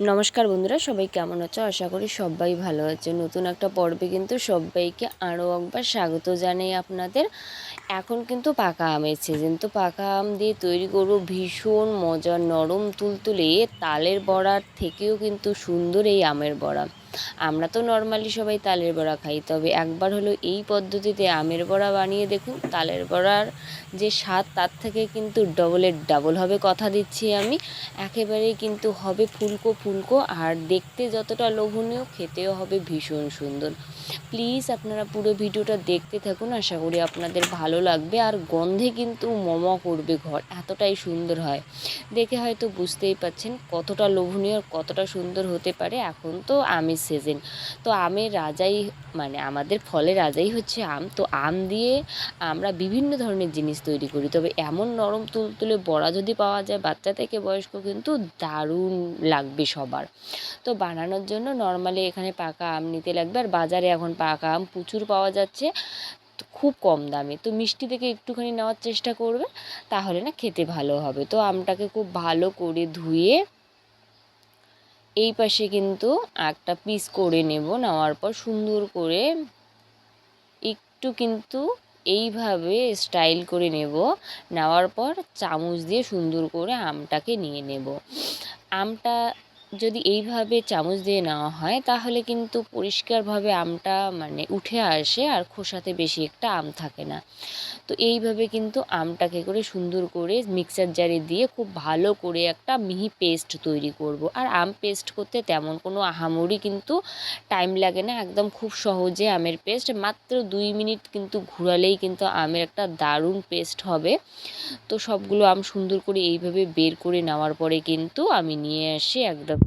নমস্কার বন্ধুরা, সবাই কেমন আছো? আশা করি সবাই ভালো আছে। নতুন একটা পর্বে কিন্তু সবাইকে আরও একবার স্বাগত জানাই আপনাদের। এখন কিন্তু পাকা আমের সিজন তো পাকা আম দিয়ে তৈরি করব ভীষণ মজার নরম তুলতুলে তালের বড়ার থেকেও কিন্তু সুন্দর এই আমের বড়া। আমরা তো নর্মালি সবাই তালের বড়া খাই, তবে একবার হলো এই পদ্ধতিতে আমের বড়া বানিয়ে দেখুন। তালের বড়ার যে স্বাদ, তার থেকে কিন্তু ডবলের ডাবল হবে কথা দিচ্ছি আমি। একেবারেই কিন্তু হবে ফুলকো ফুলকো, আর দেখতে যতটা লোভনীয়, খেতেও হবে ভীষণ সুন্দর। প্লিজ আপনারা পুরো ভিডিওটা দেখতে থাকুন, আশা করি আপনাদের ভালো লাগবে। আর গন্ধে কিন্তু মম করবে ঘর, এতটাই সুন্দর হয়। দেখে হয়তো বুঝতেই পাচ্ছেন কতটা লোভনীয় আর কতটা সুন্দর হতে পারে। এখন তো আমের সিজন তো আমের রাজাই মানে আমাদের ফলে রাজাই হচ্ছে আম। তো আম দিয়ে আমরা বিভিন্ন ধরনের জিনিস তৈরি করি। তবে এমন নরম তুলতুলে বড়া যদি পাওয়া যায়, বাচ্চা থেকে বয়স্ক কিন্তু দারুণ লাগবে সবার। তো বানানোর জন্য নর্মালি এখানে পাকা আম নিতে লাগবে। আর বাজারে এখন পাকা আম প্রচুর পাওয়া যাচ্ছে খুব কম দামে। তো মিষ্টি থেকে একটুখানি নেওয়ার চেষ্টা করবে, তাহলে না খেতে ভালো হবে। তো আমটাকে খুব ভালো করে ধুয়ে এই পাশে কিন্তু একটা পিস করে নেব। নেওয়ার পর সুন্দর করে একটু কিন্তু এইভাবে স্টাইল করে নেব। নেওয়ার পর চামচ দিয়ে সুন্দর করে আমটাকে নিয়ে নেব। আমটা যদি এইভাবে চামচ দিয়ে নেওয়া হয়, তাহলে কিন্তু পরিষ্কারভাবে আমটা মানে উঠে আসে আর খোসাতে বেশি একটা আম থাকে না। তো এইভাবে কিন্তু আমটাকে করে সুন্দর করে মিক্সার জারে দিয়ে খুব ভালো করে একটা মিহি পেস্ট তৈরি করব। আর আম পেস্ট করতে তেমন কোনো আহামরি কিন্তু টাইম লাগে না, একদম খুব সহজে আমের পেস্ট। মাত্র দুই মিনিট কিন্তু ঘুরালেই কিন্তু আমের একটা দারুণ পেস্ট হবে। তো সবগুলো আম সুন্দর করে এইভাবে বের করে নেওয়ার পরে কিন্তু আমি নিয়ে আসি একদম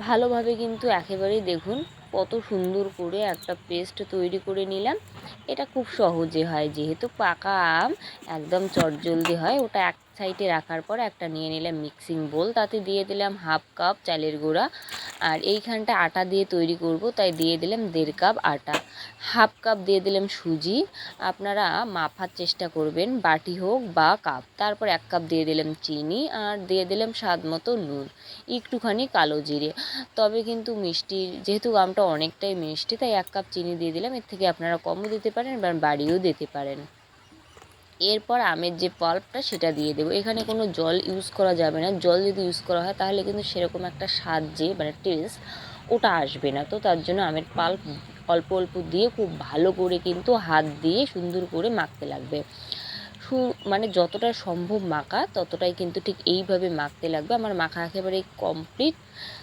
ভালোভাবে কিন্তু একেবারেই দেখুন কত সুন্দর করে একটা পেস্ট তৈরি করে নিলাম। এটা খুব সহজে হয়, যেহেতু পাকা আম, একদম চটজলদি হয়, ওটা এক সাইডে রাখার পর একটা নিয়ে নিলাম মিক্সিং বোল। তাতে দিয়ে দিলাম হাফ কাপ চালের গুঁড়া। আর এইখানটা আটা দিয়ে তৈরি করব, তাই দিয়ে দিলাম দেড় কাপ আটা। হাফ কাপ দিয়ে দিলাম সুজি। আপনারা মাফার চেষ্টা করবেন, বাটি হোক বা কাপ। তারপর এক কাপ দিয়ে দিলাম চিনি আর দিয়ে দিলাম স্বাদ মতো নুন। একটুখানি কালো জিরে। তবে কিন্তু মিষ্টি, যেহেতু আমটা অনেকটাই মিষ্টি, তাই এক কাপ চিনি দিয়ে দিলাম। এর থেকে আপনারা কমও দিতে পারেন বা বাড়িও দিতে পারেন। এরপর আমের যে পাল্পটা সেটা দিয়ে দেবো। এখানে কোনো জল ইউজ করা যাবে না। জল যদি ইউজ করা হয়, তাহলে কিন্তু সেরকম একটা স্বাদ যে মানে টেস্ট ওটা আসবে না। তো তার জন্য আমের পাল্প অল্প অল্প দিয়ে খুব ভালো করে কিন্তু হাত দিয়ে সুন্দর করে মাখতে লাগবে। সু মানে যতটা সম্ভব মাখা, ততটাই কিন্তু ঠিক এইভাবে মাখতে লাগবে। আমার মাখা একেবারে কমপ্লিট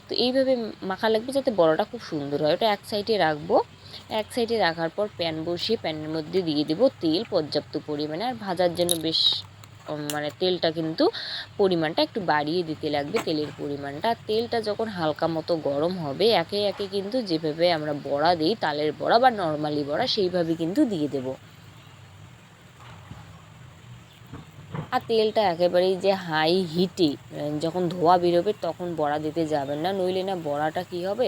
তো এইভাবে মাখা লাগবে যাতে বড়টা খুব সুন্দর হয়। ওটা এক সাইডে রাখব। এক সাইডে রাখার পর প্যান বসিয়ে প্যানের মধ্যে দিয়ে দেবো তেল পর্যাপ্ত পরিমাণে। আর ভাজার জন্য বেশ মানে তেলটা কিন্তু পরিমাণটা একটু বাড়িয়ে দিতে লাগবে তেলের পরিমাণটা। তেলটা যখন হালকা মতো গরম হবে, একে একে কিন্তু যেভাবে আমরা বড়া দিই, তালের বড়া বা নর্মালি বড়া, সেইভাবে কিন্তু দিয়ে দেবো। আর তেলটা একেবারেই যে হাই হিটে যখন ধোয়া বেরোবে তখন বড়া দিতে যাবেন না। নইলে না বড়াটা কি হবে?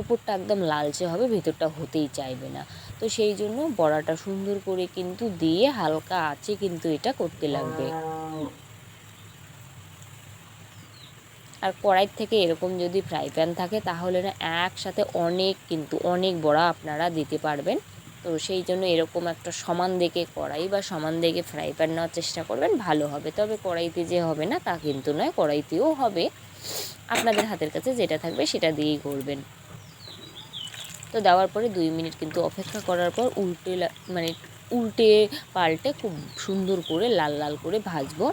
উপরটা একদম লালচে হবে, ভেতরটা হতেই চাইবে না। তো সেই জন্য বড়াটা সুন্দর করে কিন্তু দিয়ে হালকা আছে কিন্তু এটা করতে লাগবে। আর কড়াই থেকে এরকম যদি ফ্রাই প্যান থাকে, তাহলে না একসাথে অনেক কিন্তু অনেক বড়া আপনারা দিতে পারবেন। তো সেই জন্য এরকম একটা সমান দেখে কড়াই বা সমান দেখে ফ্রাই প্যান নেওয়ার চেষ্টা করবেন, ভালো হবে। তবে কড়াইতে যে হবে না, তা কিন্তু নয়, কড়াইতেও হবে। আপনাদের হাতের কাছে যেটা থাকবে সেটা দিয়েই করবেন। তো দেওয়ার পরে দুই মিনিট কিন্তু অপেক্ষা করার পর উল্টে মানে উল্টে পাল্টে খুব সুন্দর করে লাল লাল করে ভাজবো।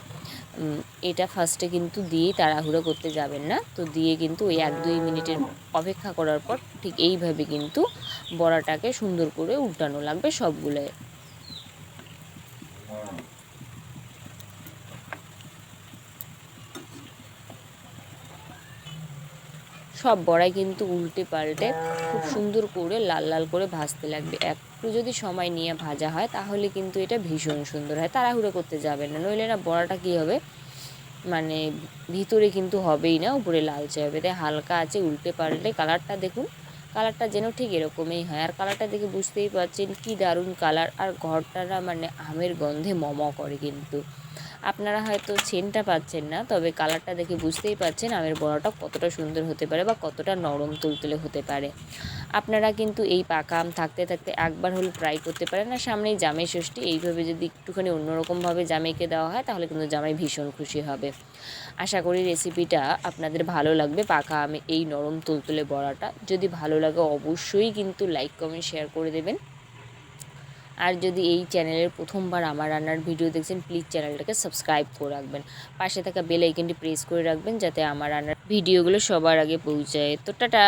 এটা ফার্স্টে কিন্তু দিয়ে তাড়াহুড়ো করতে যাবেন না। তো দিয়ে কিন্তু ওই এক দুই মিনিটের অপেক্ষা করার পর ঠিক এইভাবে কিন্তু বড়াটাকে সুন্দর করে উল্টানো লাগবে সবগুলোয় সব বড়াই কিন্তু উল্টে পাল্টে খুব সুন্দর করে লাল লাল করে ভাজতে লাগবে। একটু যদি সময় নিয়ে ভাজা হয়, তাহলে কিন্তু এটা ভীষণ সুন্দর হয়। তাড়াহুড়ো করতে যাবে না, নইলে না বড়াটা কী হবে? মানে ভিতরে কিন্তু হবেই না, উপরে লালচে হবে। তাই হালকা আছে, উল্টে পাল্টে কালারটা দেখুন। কালারটা যেন ঠিক এরকমই হয়। আর কালারটা দেখে বুঝতেই পারছেন কি দারুণ কালার। আর ঘরটাটা মানে আমের গন্ধে মম করে কিন্তু। আপনারা হয়তো চেনটা পাচ্ছেন না, তবে কালারটা দেখে বুঝতেই পারছেন আমের বড়াটা কতটা সুন্দর হতে পারে বা কতটা নরম তুলতুলে হতে পারে। আপনারা কিন্তু এই পাকা আম থাকতে থাকতে একবার হলে ট্রাই করতে পারেন আর সামনেই জামাই ষষ্ঠী। এইভাবে যদি একটুখানি অন্যরকমভাবে জামাইকে দেওয়া হয়, তাহলে কিন্তু জামাই ভীষণ খুশি হবে। আশা করি রেসিপিটা আপনাদের ভালো লাগবে, পাকা আমে এই নরম তুলতুলে বড়াটা। যদি ভালো লাগে অবশ্যই কিন্তু লাইক কমেন্ট শেয়ার করে দেবেন। আর যদি এই চ্যানেলের প্রথমবার আমার রান্নার ভিডিও দেখছেন প্লিজ চ্যানেলটাকে সাবস্ক্রাইব করে রাখবেন। পাশে থাকা বেল আইকনটি প্রেস করে রাখবেন, যাতে আমার রান্নার ভিডিওগুলো সবার আগে পৌঁছায়। তো টাটা!